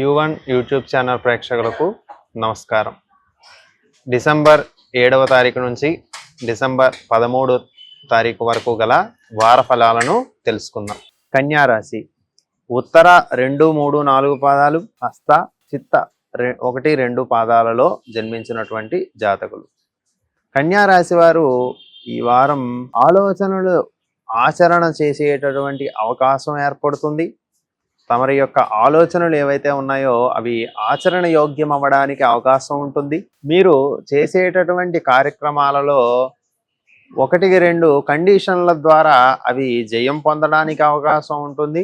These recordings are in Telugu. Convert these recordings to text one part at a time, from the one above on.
యూ వన్ యూట్యూబ్ ఛానల్ ప్రేక్షకులకు నమస్కారం. డిసెంబర్ ఏడవ తారీఖు నుంచి డిసెంబర్ పదమూడు తారీఖు వరకు గల వార ఫలాలను తెలుసుకుందాం. కన్యారాశి. ఉత్తర రెండు మూడు నాలుగు పాదాలు హస్త చిత్త రె ఒకటి రెండు పాదాలలో జన్మించినటువంటి జాతకులు. కన్యారాశి వారు ఈ వారం ఆలోచనలు ఆచరణ చేసేటటువంటి అవకాశం ఏర్పడుతుంది. తమరి యొక్క ఆలోచనలు ఏవైతే ఉన్నాయో అవి ఆచరణ యోగ్యం అవ్వడానికి అవకాశం ఉంటుంది. మీరు చేసేటటువంటి కార్యక్రమాలలో ఒకటికి రెండు కండిషన్ల ద్వారా అవి జయం పొందడానికి అవకాశం ఉంటుంది.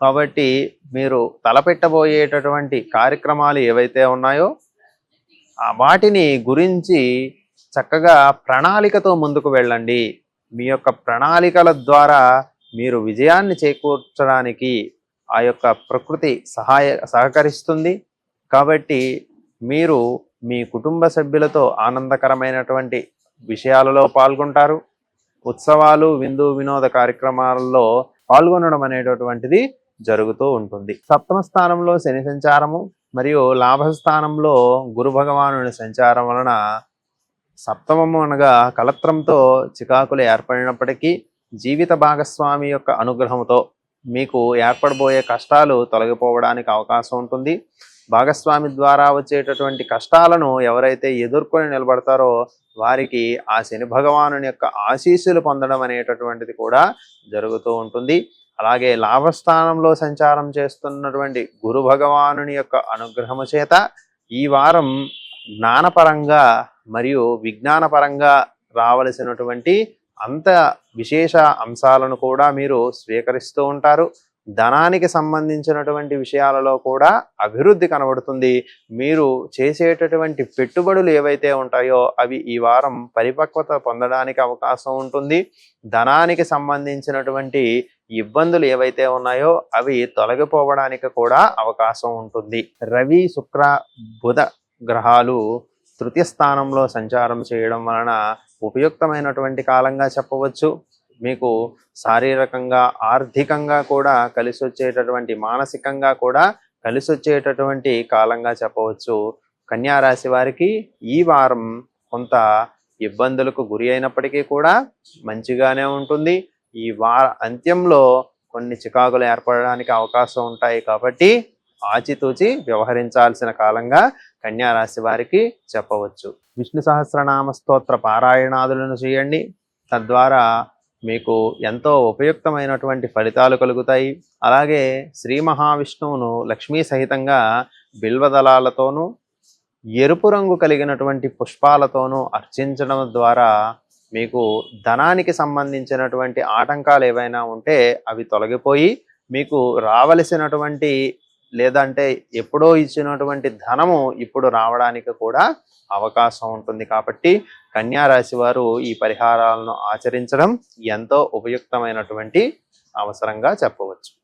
కాబట్టి మీరు తలపెట్టబోయేటటువంటి కార్యక్రమాలు ఏవైతే ఉన్నాయో వాటిని గురించి చక్కగా ప్రణాళికతో ముందుకు వెళ్ళండి. మీ యొక్క ప్రణాళికల ద్వారా మీరు విజయాన్ని చేకూర్చడానికి ఆ యొక్క ప్రకృతి సహాయ సహకరిస్తుంది. కాబట్టి మీరు మీ కుటుంబ సభ్యులతో ఆనందకరమైనటువంటి విషయాలలో పాల్గొంటారు. ఉత్సవాలు విందు వినోద కార్యక్రమాలలో పాల్గొనడం అనేటటువంటిది జరుగుతూ ఉంటుంది. సప్తమ స్థానంలో శని సంచారము మరియు లాభస్థానంలో గురు భగవానుని సంచారం వలన సప్తమము అనగా కలత్రంతో చికాకులు ఏర్పడినప్పటికీ జీవిత భాగస్వామి యొక్క అనుగ్రహంతో మీకు ఏర్పడబోయే కష్టాలు తొలగిపోవడానికి అవకాశం ఉంటుంది. భాగస్వామి ద్వారా వచ్చేటటువంటి కష్టాలను ఎవరైతే ఎదుర్కొని నిలబడతారో వారికి ఆ శని భగవానుని యొక్క ఆశీస్సులు పొందడం అనేటటువంటిది కూడా జరుగుతూ ఉంటుంది. అలాగే లాభస్థానంలో సంచారం చేస్తున్నటువంటి గురు భగవానుని యొక్క అనుగ్రహము చేత ఈ వారం జ్ఞానపరంగా మరియు విజ్ఞానపరంగా రావలసినటువంటి అంత విశేష అంశాలను కూడా మీరు స్వీకరిస్తూ ఉంటారు. ధనానికి సంబంధించినటువంటి విషయాలలో కూడా అభివృద్ధి కనబడుతుంది. మీరు చేసేటటువంటి పెట్టుబడులు ఏవైతే ఉంటాయో అవి ఈ వారం పరిపక్వత పొందడానికి అవకాశం ఉంటుంది. ధనానికి సంబంధించినటువంటి ఇబ్బందులు ఏవైతే ఉన్నాయో అవి తొలగిపోవడానికి కూడా అవకాశం ఉంటుంది. రవి శుక్ర బుధ గ్రహాలు తృతీయ స్థానంలో సంచారం చేయడం వలన ఉపయుక్తమైనటువంటి కాలంగా చెప్పవచ్చు. మీకు శారీరకంగా ఆర్థికంగా కూడా కలిసి వచ్చేటటువంటి మానసికంగా కూడా కలిసి వచ్చేటటువంటి కాలంగా చెప్పవచ్చు. కన్యారాశి వారికి ఈ వారం కొంత ఇబ్బందులకు గురి అయినప్పటికీ కూడా మంచిగానే ఉంటుంది. ఈ వార అంత్యంలో కొన్ని చికాకులు ఏర్పడడానికి అవకాశం ఉంటాయి కాబట్టి ఆచితూచి వ్యవహరించాల్సిన కాలంగా కన్యారాశి వారికి చెప్పవచ్చు. విష్ణు సహస్రనామ స్తోత్ర పారాయణాదులను చేయండి. తద్వారా మీకు ఎంతో ఉపయుక్తమైనటువంటి ఫలితాలు కలుగుతాయి. అలాగే శ్రీ మహావిష్ణువును లక్ష్మీ సహితంగా బిల్వదళాలతోనూ ఎరుపు రంగు కలిగినటువంటి పుష్పాలతోనూ అర్చించడం ద్వారా మీకు ధనానికి సంబంధించినటువంటి ఆటంకాలు ఏవైనా ఉంటే అవి తొలగిపోయి మీకు రావలసినటువంటి లేదంటే ఎప్పుడో ఇచ్చినటువంటి ధనము ఇప్పుడు రావడానికి కూడా అవకాశం ఉంటుంది. కాబట్టి కన్యా రాశి వారు ఈ పరిహారాలను ఆచరించడం ఎంతో ఉపయుక్తమైనటువంటి అవసరంగా చెప్పవచ్చు.